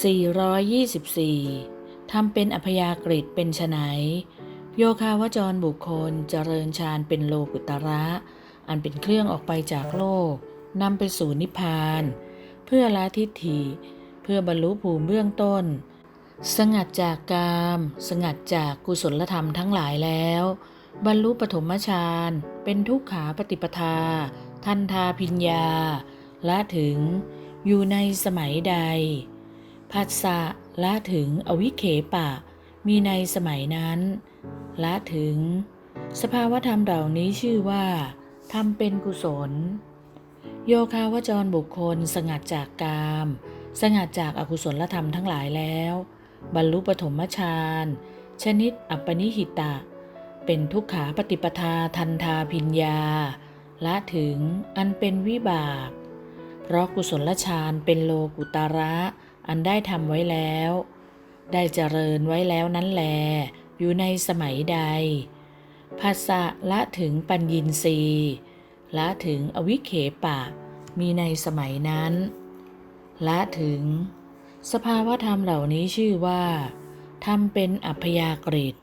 424ทำเป็นอพยากฤิเป็นไฉนโยคาวจรบุคคลเจริญฌานเป็นโลกุตระ อันเป็นเครื่องออกไปจากโลกนำไปสู่นิพพาน เพื่อละทิฏฐิ เพื่อบรรลุภูมิเบื้องต้น สงัดจากกาม สงัดจากกุศลธรรมทั้งหลายแล้ว บรรลุปฐมฌานเป็นทุกขาปฏิปทา ทันทาพิญญา และถึงอยู่ในสมัยใด ผัสสะละถึงอวิเคปะ มีในสมัยนั้น ละถึง สภาวธรรมเหล่านี้ชื่อว่าทำเป็นกุศล โยคาวจรบุคคลสงัดจากกาม สงัดจากอากุศลธรรมทั้งหลายแล้ว บรรลุปฐมฌานชนิดอัปปนิหิตะ เป็นทุกขาปฏิปทาทันทาพิญญาละถึงอันเป็นวิบาก เพราะกุศลฌานเป็นโลกุตระ อันได้ทำไว้แล้ว ได้เจริญไว้แล้วนั้นแล อยู่ในสมัยใดภาษะละถึงปัญญินรีละถึงอวิเคปะ มีในสมัยนั้น ละถึง สภาวธรรมเหล่านี้ชื่อว่าทำเป็นอัพยากฤิต